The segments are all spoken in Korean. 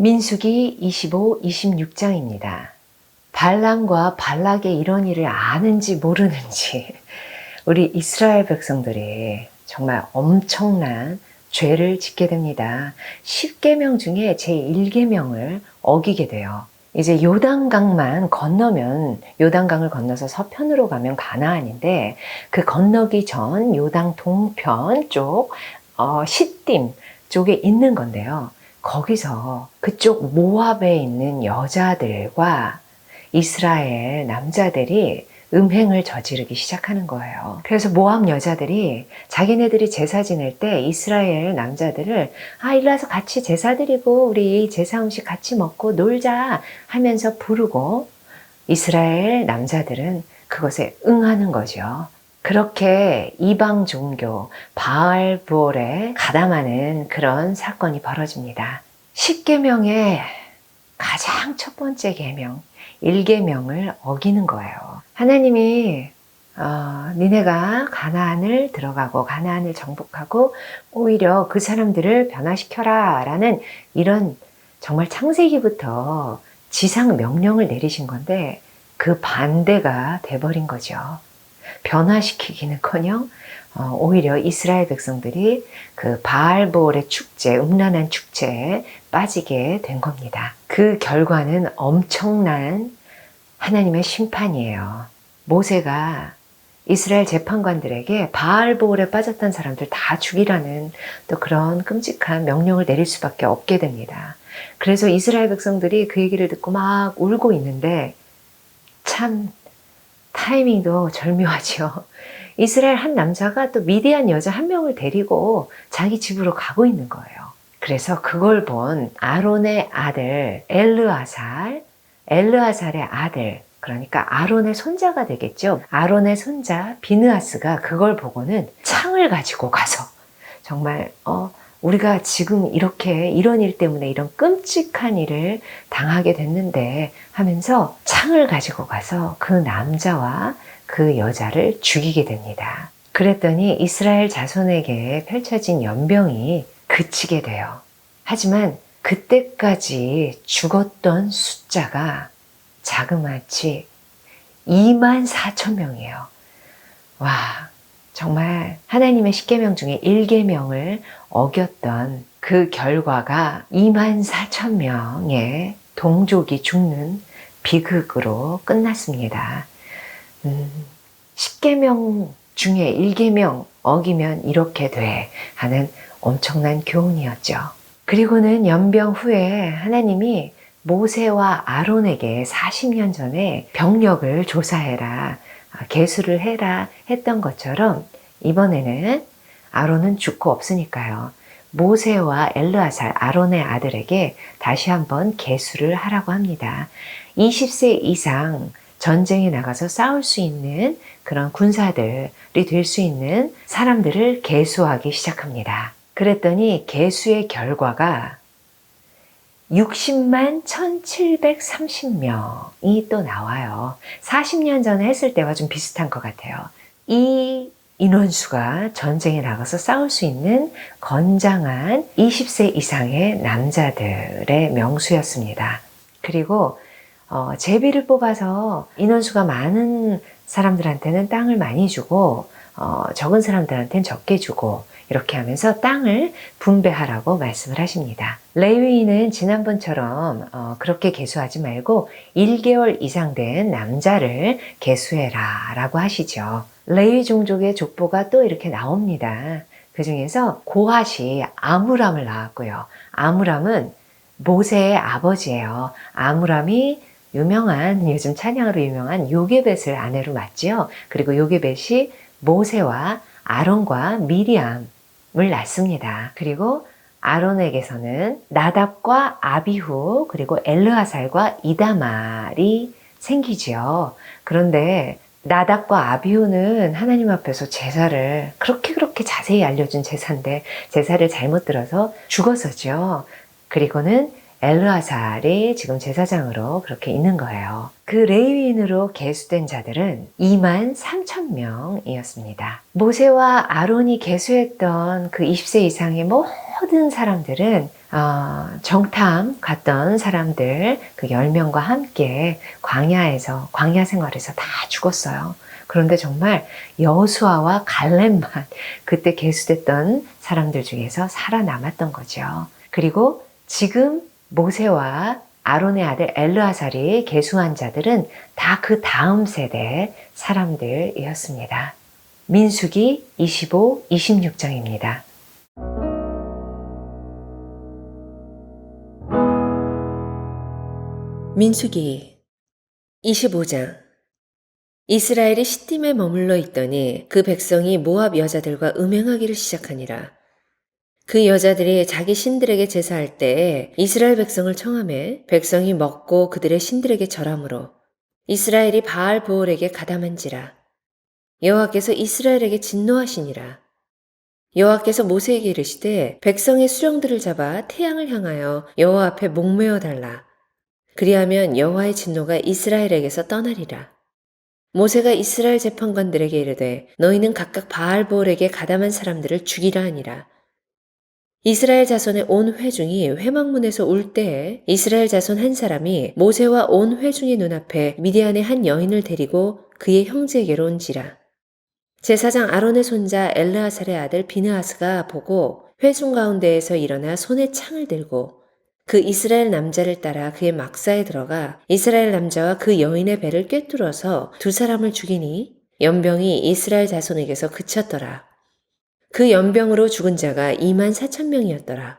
민수기 25, 26장입니다. 발람과 발락의 이런 일을 아는지 모르는지 우리 이스라엘 백성들이 정말 엄청난 죄를 짓게 됩니다. 10계명 중에 제1계명을 어기게 돼요. 이제 요단강만 건너면 요단강을 건너서 서편으로 가면 가나안인데 그 건너기 전 요단 동편 쪽 어, 시딤 쪽에 있는 건데요. 거기서 그쪽 모압에 있는 여자들과 이스라엘 남자들이 음행을 저지르기 시작하는 거예요. 그래서 모압 여자들이 자기네들이 제사 지낼 때 이스라엘 남자들을 아, 일로 와서 같이 제사 드리고 우리 제사 음식 같이 먹고 놀자 하면서 부르고 이스라엘 남자들은 그것에 응하는 거죠. 그렇게 이방 종교 바알볼에 가담하는 그런 사건이 벌어집니다. 10계명의 가장 첫 번째 계명, 1계명을 어기는 거예요. 하나님이 어, 니네가 가나안을 들어가고 가나안을 정복하고 오히려 그 사람들을 변화시켜라 라는 이런 정말 창세기부터 지상 명령을 내리신 건데 그 반대가 돼버린 거죠. 변화시키기는커녕 어, 오히려 이스라엘 백성들이 그 바알볼의 축제, 음란한 축제에 빠지게 된 겁니다. 그 결과는 엄청난 하나님의 심판이에요. 모세가 이스라엘 재판관들에게 바알볼에 빠졌던 사람들 다 죽이라는 또 그런 끔찍한 명령을 내릴 수밖에 없게 됩니다. 그래서 이스라엘 백성들이 그 얘기를 듣고 막 울고 있는데 참 타이밍도 절묘하죠. 이스라엘 한 남자가 또 미디안 여자 한 명을 데리고 자기 집으로 가고 있는 거예요. 그래서 그걸 본 아론의 아들 엘르아살, 엘르아살의 아들, 그러니까 아론의 손자가 되겠죠. 아론의 손자 비느아스가 그걸 보고는 창을 가지고 가서 정말 어 우리가 지금 이렇게 이런 일 때문에 이런 끔찍한 일을 당하게 됐는데 하면서 창을 가지고 가서 그 남자와 그 여자를 죽이게 됩니다. 그랬더니 이스라엘 자손에게 펼쳐진 연병이 그치게 돼요. 하지만 그때까지 죽었던 숫자가 자그마치 2만 4천 명이에요. 와, 정말 하나님의 10계명 중에 1계명을 어겼던 그 결과가 2만 4천 명의 동족이 죽는 비극으로 끝났습니다. 음, 10계명 중에 1계명 어기면 이렇게 돼 하는 엄청난 교훈이었죠. 그리고는 연병 후에 하나님이 모세와 아론에게 40년 전에 병력을 조사해라, 개수를 해라 했던 것처럼 이번에는 아론은 죽고 없으니까요. 모세와 엘르아살 아론의 아들에게 다시 한번 개수를 하라고 합니다. 20세 이상 전쟁에 나가서 싸울 수 있는 그런 군사들이 될 수 있는 사람들을 개수하기 시작합니다. 그랬더니 개수의 결과가 60만 1730명이 또 나와요. 40년 전에 했을 때와 좀 비슷한 것 같아요. 이 인원수가 전쟁에 나가서 싸울 수 있는 건장한 20세 이상의 남자들의 명수였습니다. 그리고 어, 제비를 뽑아서 인원수가 많은 사람들한테는 땅을 많이 주고 어, 적은 사람들한테는 적게 주고 이렇게 하면서 땅을 분배하라고 말씀을 하십니다. 레위인은 지난번처럼 어, 그렇게 개수하지 말고 1개월 이상 된 남자를 개수해라 라고 하시죠. 레위 종족의 족보가 또 이렇게 나옵니다. 그 중에서 고핫이 아무람을 낳았고요. 아무람은 모세의 아버지예요. 아무람이 유명한 요즘 찬양으로 유명한 요게벳을 아내로 맞지요. 그리고 요게벳이 모세와 아론과 미리암을 낳습니다. 그리고 아론에게서는 나답과 아비후 그리고 엘르아살과 이다말이 생기지요. 그런데 나답과 아비후는 하나님 앞에서 제사를 그렇게 그렇게 자세히 알려준 제사인데 제사를 잘못 들어서 죽었었죠. 그리고는 엘르아살이 지금 제사장으로 그렇게 있는 거예요. 그 레위인으로 개수된 자들은 2만 3천 명이었습니다. 모세와 아론이 개수했던 그 20세 이상의 모든 사람들은 어, 정탐 갔던 사람들 그 10명과 함께 광야에서 광야 생활에서 다 죽었어요. 그런데 정말 여수아와 갈렙만 그때 계수됐던 사람들 중에서 살아남았던 거죠. 그리고 지금 모세와 아론의 아들 엘르아살이 계수한 자들은 다 그 다음 세대 사람들이었습니다. 민수기 25, 26장입니다. 민수기 25장 이스라엘이 시딤에 머물러 있더니 그 백성이 모압 여자들과 음행하기를 시작하니라. 그 여자들이 자기 신들에게 제사할 때에 이스라엘 백성을 청함해 백성이 먹고 그들의 신들에게 절함으로 이스라엘이 바알 보올에게 가담한지라. 여호와께서 이스라엘에게 진노하시니라. 여호와께서 모세에게 이르시되 백성의 수령들을 잡아 태양을 향하여 여호와 앞에 목매어 달라. 그리하면 여호와의 진노가 이스라엘에게서 떠나리라. 모세가 이스라엘 재판관들에게 이르되 너희는 각각 바알볼에게 가담한 사람들을 죽이라 하니라. 이스라엘 자손의 온 회중이 회막문에서 울 때에 이스라엘 자손 한 사람이 모세와 온 회중의 눈앞에 미디안의 한 여인을 데리고 그의 형제에게로 온지라. 제사장 아론의 손자 엘르아살의 아들 비느하스가 보고 회중 가운데에서 일어나 손에 창을 들고 그 이스라엘 남자를 따라 그의 막사에 들어가 이스라엘 남자와 그 여인의 배를 꿰뚫어서 두 사람을 죽이니 연병이 이스라엘 자손에게서 그쳤더라. 그 연병으로 죽은 자가 2만 4천 명이었더라.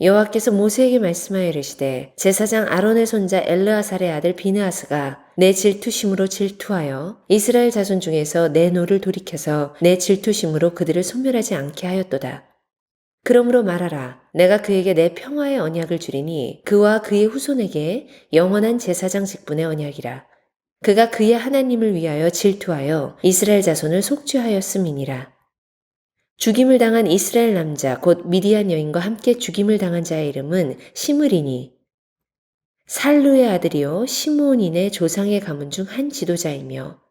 여호와께서 모세에게 말씀하여 이르시되 제사장 아론의 손자 엘르아살의 아들 비느하스가 내 질투심으로 질투하여 이스라엘 자손 중에서 내 노를 돌이켜서 내 질투심으로 그들을 소멸하지 않게 하였도다. 그러므로 말하라. 내가 그에게 내 평화의 언약을 주리니 그와 그의 후손에게 영원한 제사장 직분의 언약이라. 그가 그의 하나님을 위하여 질투하여 이스라엘 자손을 속죄하였음이니라. 죽임을 당한 이스라엘 남자 곧 미디안 여인과 함께 죽임을 당한 자의 이름은 시므리니 살루의 아들이요 시므온인의 조상의 가문 중 한 지도자이며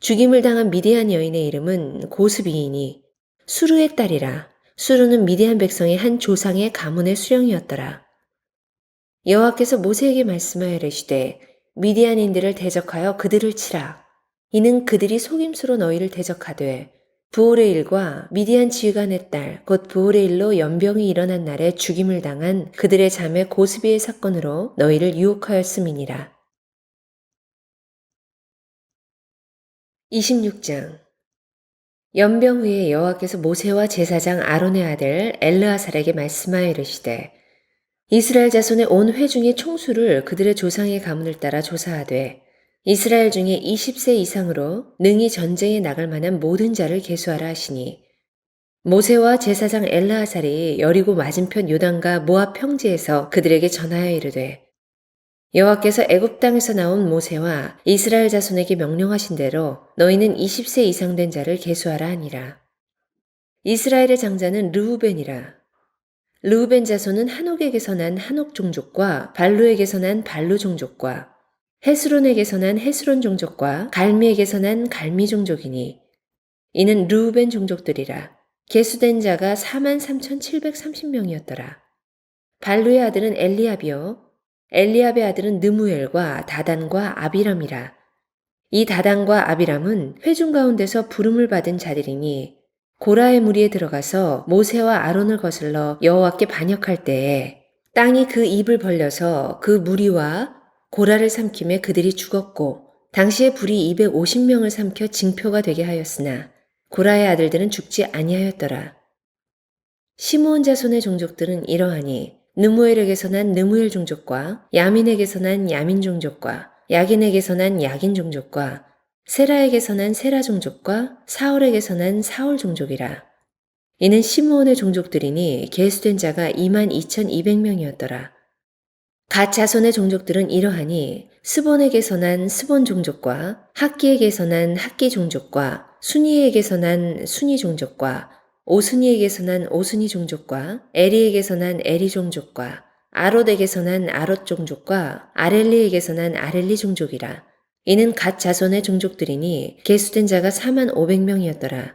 죽임을 당한 미디안 여인의 이름은 고스비이니 수르의 딸이라 수르는 미디안 백성의 한 조상의 가문의 수령이었더라. 여호와께서 모세에게 말씀하여 이르시되 미디안인들을 대적하여 그들을 치라. 이는 그들이 속임수로 너희를 대적하되 부올의 일과 미디안 지휘관의 딸 곧 부올의 일로 연병이 일어난 날에 죽임을 당한 그들의 자매 고스비의 사건으로 너희를 유혹하였음이니라. 26장 연병 후에 여호와께서 모세와 제사장 아론의 아들 엘르아살에게 말씀하여 이르시되 이스라엘 자손의 온 회중의 총수를 그들의 조상의 가문을 따라 조사하되 이스라엘 중에 20세 이상으로 능히 전쟁에 나갈 만한 모든 자를 계수하라 하시니 모세와 제사장 엘라하살이 여리고 맞은편 요단과 모압 평지에서 그들에게 전하여 이르되 여호와께서 애굽 땅에서 나온 모세와 이스라엘 자손에게 명령하신 대로 너희는 20세 이상 된 자를 계수하라 하니라. 이스라엘의 장자는 르우벤이라. 르우벤 자손은 한옥에게서 난 한옥 종족과 발루에게서 난 발루 종족과 헤스론에게서 난 헤스론 종족과 갈미에게서 난 갈미 종족이니 이는 르우벤 종족들이라. 계수된 자가 4만 3,730명이었더라. 발루의 아들은 엘리압이요 엘리압의 아들은 느무엘과 다단과 아비람이라. 이 다단과 아비람은 회중 가운데서 부름을 받은 자들이니 고라의 무리에 들어가서 모세와 아론을 거슬러 여호와께 반역할 때에 땅이 그 입을 벌려서 그 무리와 고라를 삼킴에 그들이 죽었고 당시에 불이 250명을 삼켜 징표가 되게 하였으나 고라의 아들들은 죽지 아니하였더라. 시므온 자손의 종족들은 이러하니 느무엘에게서 난 느무엘 종족과 야민에게서 난 야민 종족과 야긴에게서 난 야긴 종족과 세라에게서 난 세라 종족과 사울에게서 난 사울 종족이라. 이는 시므온의 종족들이니 계수된 자가 2만 2,200명이었더라. 갓 자손의 종족들은 이러하니 스본에게서 난 스본 종족과 학기에게서 난 학기 종족과 순이에게서 난 순이 종족과 오순이에게서 난 오순이 종족과 에리에게서 난 에리 종족과 아롯에게서 난 아롯 종족과 아렐리에게서 난 아렐리 종족이라. 이는 갓 자손의 종족들이니 계수된 자가 4만 500명이었더라.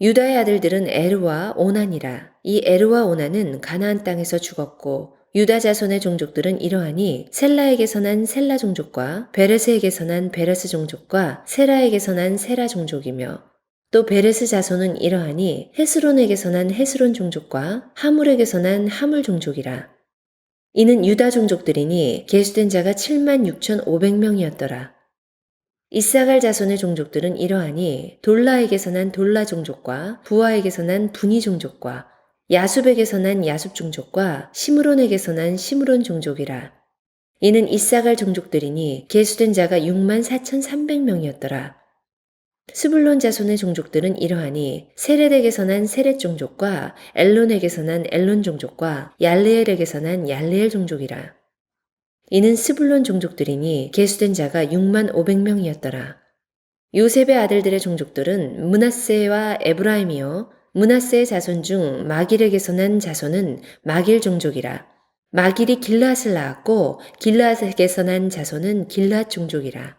유다의 아들들은 에르와 오난이라. 이 에르와 오난은 가나안 땅에서 죽었고 유다 자손의 종족들은 이러하니 셀라에게서 난 셀라 종족과 베레스에게서 난 베레스 종족과 세라에게서 난 세라 종족이며 또 베레스 자손은 이러하니 헤스론에게서 난 헤스론 종족과 하물에게서 난 하물 종족이라. 이는 유다 종족들이니 계수된 자가 7만 6,500명이었더라. 이사갈 자손의 종족들은 이러하니 돌라에게서 난 돌라 종족과 부하에게서 난 분이 종족과 야숲에게서 난 야숲 종족과 시므론에게서 난 시므론 종족이라. 이는 이사갈 종족들이니 계수된 자가 6만 4,300명이었더라. 스불론 자손의 종족들은 이러하니 세렛에게서 난 세렛 종족과 엘론에게서 난 엘론 종족과 얄레엘에게서 난 얄레엘 종족이라. 이는 스불론 종족들이니 계수된 자가 6만 500명이었더라. 요셉의 아들들의 종족들은 문하세와 에브라임이요 문하세의 자손 중 마길에게서 난 자손은 마길 종족이라. 마길이 길라앗을 낳았고 길라앗에게서 난 자손은 길라앗 종족이라.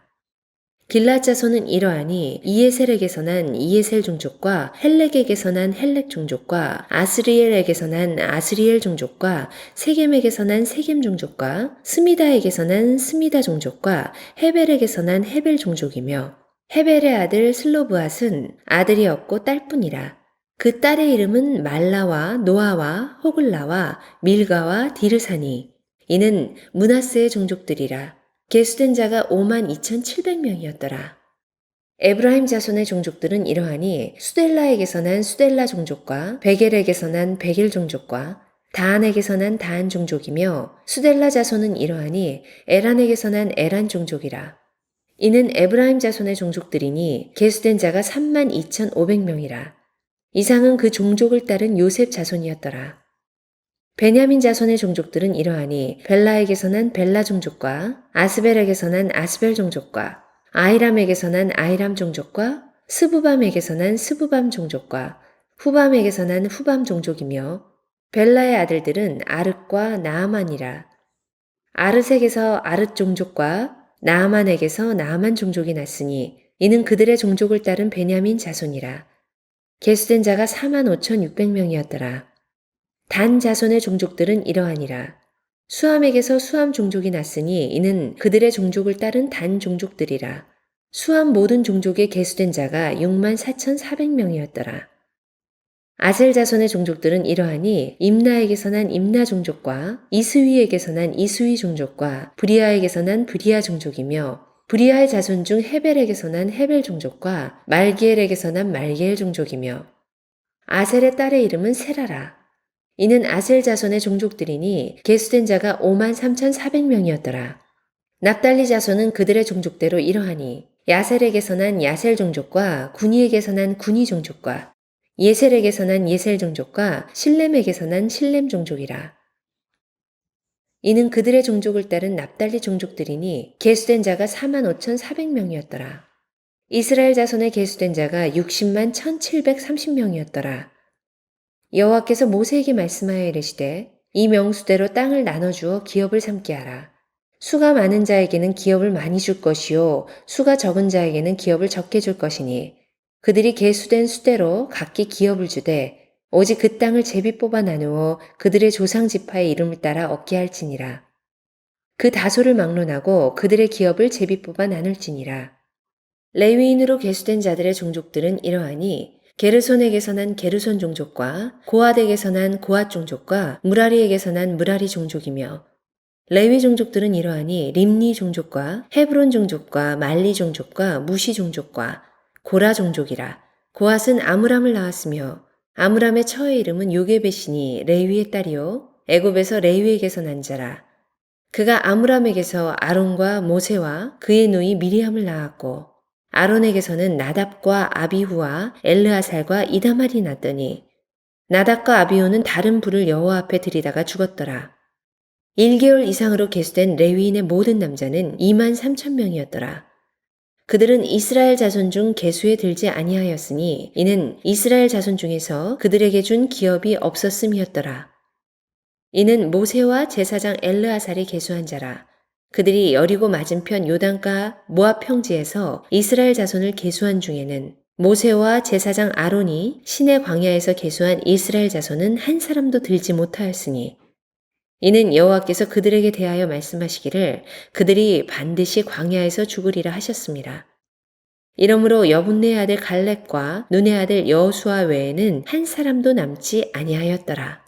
길라 자손은 이러하니 이에셀에게서 난 이에셀 종족과 헬렉에게서 난 헬렉 종족과 아스리엘에게서 난 아스리엘 종족과 세겜에게서 난 세겜 종족과 스미다에게서 난 스미다 종족과 헤벨에게서 난 헤벨 종족이며 헤벨의 아들 슬로브앗은 아들이 없고 딸뿐이라. 그 딸의 이름은 말라와 노아와 호글라와 밀가와 디르사니 이는 문하스의 종족들이라. 계수된 자가 5만 2,700명이었더라. 에브라임 자손의 종족들은 이러하니 수델라에게서 난 수델라 종족과 베겔에게서 난 베겔 종족과 다한에게서 난 다한 종족이며 수델라 자손은 이러하니 에란에게서 난 에란 종족이라. 이는 에브라임 자손의 종족들이니 계수된 자가 3만 2,500명이라. 이상은 그 종족을 따른 요셉 자손이었더라. 베냐민 자손의 종족들은 이러하니 벨라에게서 난 벨라 종족과 아스벨에게서 난 아스벨 종족과 아이람에게서 난 아이람 종족과 스부밤에게서 난 스부밤 종족과 후밤에게서 난 후밤 종족이며 벨라의 아들들은 아르과 나아만이라 아르색에서 아르 종족과 나아만에게서 나아만 종족이 났으니 이는 그들의 종족을 따른 베냐민 자손이라 계수된 자가 4만 5,600명이었더라. 단 자손의 종족들은 이러하니라. 수함에게서 수함 종족이 났으니 이는 그들의 종족을 따른 단 종족들이라. 수함 모든 종족에 계수된 자가 6만 4,400명이었더라. 아셀 자손의 종족들은 이러하니 임나에게서 난 임나 종족과 이스위에게서 난 이스위 종족과 브리아에게서 난 브리아 종족이며 브리아의 자손 중 헤벨에게서 난 헤벨 종족과 말기엘에게서 난 말기엘 종족이며 아셀의 딸의 이름은 세라라. 이는 아셀 자손의 종족들이니 계수된 자가 5만 3,400명이었더라. 납달리 자손은 그들의 종족대로 이러하니 야셀에게서 난 야셀 종족과 군이에게서 난 군이 종족과 예셀에게서 난 예셀 종족과 실렘에게서 난 실렘 종족이라. 이는 그들의 종족을 따른 납달리 종족들이니 계수된 자가 4만 5,400명이었더라. 이스라엘 자손의 계수된 자가 60만 1,730명이었더라. 여호와께서 모세에게 말씀하여 이르시되 이 명수대로 땅을 나눠주어 기업을 삼게 하라. 수가 많은 자에게는 기업을 많이 줄 것이요 수가 적은 자에게는 기업을 적게 줄 것이니 그들이 계수된 수대로 각기 기업을 주되 오직 그 땅을 제비 뽑아 나누어 그들의 조상 지파의 이름을 따라 얻게 할지니라. 그 다소를 막론하고 그들의 기업을 제비 뽑아 나눌지니라. 레위인으로 계수된 자들의 종족들은 이러하니 게르손에게서 난 게르손 종족과 고앗에게서 난 고앗 종족과 무라리에게서 난 무라리 종족이며 레위 종족들은 이러하니 림니 종족과 헤브론 종족과 말리 종족과 무시 종족과 고라 종족이라 고앗은 아므람을 낳았으며 아므람의 처의 이름은 요게베시니 레위의 딸이요 애굽에서 레위에게서 난 자라 그가 아므람에게서 아론과 모세와 그의 누이 미리암을 낳았고 아론에게서는 나답과 아비후와 엘르아살과 이다말이 났더니 나답과 아비후는 다른 불을 여호와 앞에 들이다가 죽었더라. 1개월 이상으로 계수된 레위인의 모든 남자는 2만 3천 명이었더라. 그들은 이스라엘 자손 중 계수에 들지 아니하였으니 이는 이스라엘 자손 중에서 그들에게 준 기업이 없었음이었더라. 이는 모세와 제사장 엘르아살이 계수한 자라. 그들이 여리고 맞은편 요단가 모압 평지에서 이스라엘 자손을 계수한 중에는 모세와 제사장 아론이 신의 광야에서 계수한 이스라엘 자손은 한 사람도 들지 못하였으니 이는 여호와께서 그들에게 대하여 말씀하시기를 그들이 반드시 광야에서 죽으리라 하셨습니다. 이러므로 여분네 아들 갈렙과 눈의 아들 여호수아 외에는 한 사람도 남지 아니하였더라.